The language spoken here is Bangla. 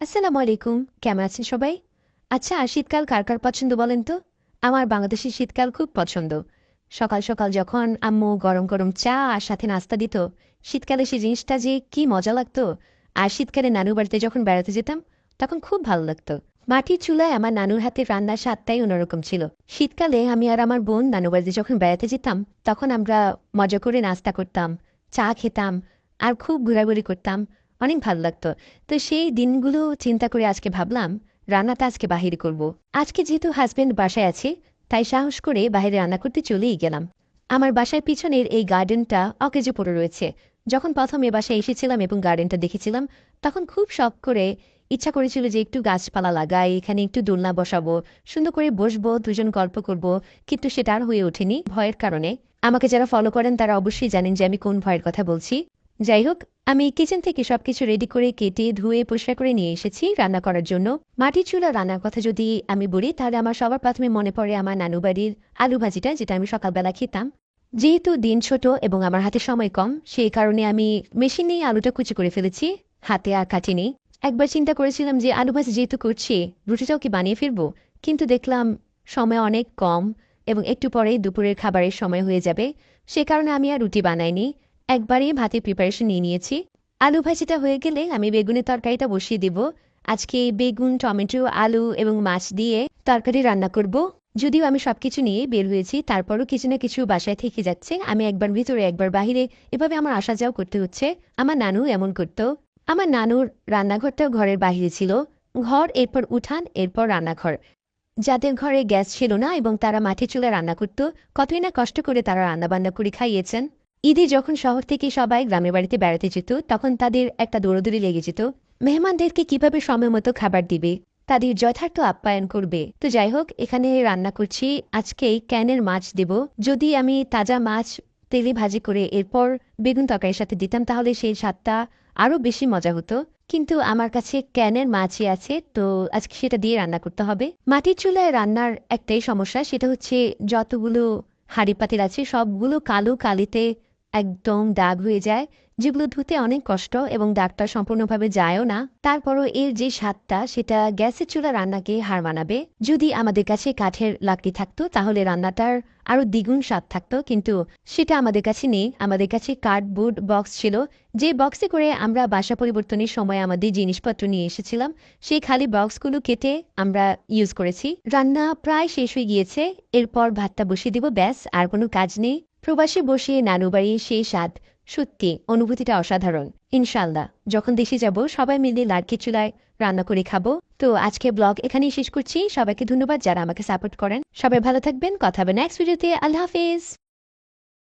আসসালামু আলাইকুম। কেমন আছেন সবাই? আচ্ছা শীতকাল কার কার পছন্দ বলেন তো? আমার বাংলাদেশের শীতকাল খুব পছন্দ। সকাল সকাল যখন আম্মু গরম গরম চা আর সাথে নাস্তা দিত, শীতকালে সেই জিনিসটা যে কি মজা লাগতো। আর শীতকালে নানু বাড়িতে যখন বেড়াতে যেতাম, তখন খুব ভালো লাগতো। মাটির চুলায় আমার নানুর হাতে রান্নার স্বাদটাই অন্যরকম ছিল। শীতকালে আমি আর আমার বোন নানু বাড়িতে যখন বেড়াতে যেতাম, তখন আমরা মজা করে নাস্তা করতাম, চা খেতাম, আর খুব ঘোরাঘুরি করতাম। অনেক ভালো লাগতো। তো সেই দিনগুলো চিন্তা করে আজকে ভাবলাম, রান্নাটা আজকে বাহিরে করব। আজকে যেহেতু হাজবেন্ড বাসায় আছে, তাই সাহস করে বাইরে রান্না করতে চলেই গেলাম। আমার বাসার পিছনের এই গার্ডেনটা অকেজে পড়ে রয়েছে। যখন প্রথম এ বাসায় এসেছিলাম এবং গার্ডেনটা দেখেছিলাম, তখন খুব শখ করে ইচ্ছা করেছিল যে একটু গাছপালা লাগাই, এখানে একটু দোলনা বসাবো, সুন্দর করে বসবো, দুজন গল্প করব, কিন্তু সেটা আর হয়ে ওঠেনি ভয়ের কারণে। আমাকে যারা ফলো করেন তারা অবশ্যই জানেন যে আমি কোন ভয়ের কথা বলছি। যাই হোক, আমি কিচেন থেকে সবকিছু রেডি করে কেটে, ধুয়ে, পরিষ্কার করে নিয়ে এসেছি রান্না করার জন্য। মাটির চুলা রান্নার কথা যদি আমি বলি, তাহলে আমার সবার প্রথমে মনে পড়ে আমার নানু বাড়ির আলু ভাজিটা, যেটা আমি সকালবেলা খেতাম। যেহেতু দিন ছোট এবং আমার হাতে সময় কম, সেই কারণে আমি মেশিন নিয়ে আলুটা কুচি করে ফেলেছি, হাতে আর কাটিনি একবার চিন্তা করেছিলাম যে আলু ভাজি যেহেতু করছি, রুটিটাও কি বানিয়ে ফিরবো কিন্তু দেখলাম সময় অনেক কম এবং একটু পরেই দুপুরের খাবারের সময় হয়ে যাবে, সে কারণে আমি আর রুটি বানাইনি। একবারই ভাতের প্রিপারেশন নিয়ে নিয়েছি। আলু ভাজিটা হয়ে গেলে আমি বেগুনের তরকারিটা বসিয়ে দেব। আজকে বেগুন, টমেটো, আলু এবং মাছ দিয়ে তরকারি রান্না করব। যদিও আমি সবকিছু নিয়ে বের হয়েছি, তারপরও কিছু না কিছু বাসায় থেকে যাচ্ছে। আমি একবার ভিতরে, একবার বাহিরে, এভাবে আমার আসা যাও করতে হচ্ছে। আমার নানু এমন করত। আমার নানুর রান্নাঘরটাও ঘরের বাহিরে ছিল। ঘর, এরপর উঠান, এরপর রান্নাঘর। যাদের ঘরে গ্যাস ছিল না এবং তারা মাঠে চুলে রান্না করত, কতই না কষ্ট করে তারা রান্নাবান্না করে খাইয়েছেন। ঈদে যখন শহর থেকে সবাই গ্রামের বাড়িতে বেড়াতে যেত, তখন তাদের একটা দৌড়দৌড়ি লেগে যেত। মেহমানদেরকে কীভাবে সময় মতো খাবার দিবে, তাদের যথার্থ আপ্যায়ন করবে। তো যাই হোক, এখানে রান্না করছি। আজকেই ক্যানের মাছ দেব। যদি আমি তাজা মাছ তেলে ভাজি করে এরপর বেগুন তরকারির সাথে দিতাম, তাহলে সেই স্বাদটা আরও বেশি মজা হতো। কিন্তু আমার কাছে ক্যানের মাছই আছে, তো আজকে সেটা দিয়ে রান্না করতে হবে। মাটির চুলায় রান্নার একটাই সমস্যা, সেটা হচ্ছে যতগুলো হাঁড়ি পাতিল আছে, সবগুলো কালো কালিতে একদম দাগ হয়ে যায় যেগুলো ধুতে অনেক কষ্ট এবং দাগটা সম্পূর্ণভাবে যায়ও না। তারপরও এর যে স্বাদটা, সেটা গ্যাসের চুলা রান্নাকে হার মানাবে। যদি আমাদের কাছে কাঠের লাকড়ি থাকতো, তাহলে রান্নাটার আরও দ্বিগুণ স্বাদ থাকতো। কিন্তু সেটা আমাদের কাছে নেই। আমাদের কাছে কার্ডবোর্ড বক্স ছিল, যে বক্সে করে আমরা বাসা পরিবর্তনের সময় আমাদের জিনিসপত্র নিয়ে এসেছিলাম। সেই খালি বক্সগুলো কেটে আমরা ইউজ করেছি। রান্না প্রায় শেষ হয়ে গিয়েছে। এরপর ভাতটা বসিয়ে দিব, ব্যাস, আর কোনো কাজ নেই। প্রবাসে বসিয়ে নানু বাড়ির সেই স্বাদ, সত্যি অনুভূতিটা অসাধারণ। ইনশাল্লাহ যখন দেশে যাব, সবাই মিলে লাড়কি চুলায় রান্না করে খাব। তো আজকে ব্লগ এখানেই শেষ করছি। সবাইকে ধন্যবাদ যারা আমাকে সাপোর্ট করেন। সবাই ভালো থাকবেন। কথা হবে নেক্সট ভিডিওতে আল্লাহ হাফেজ।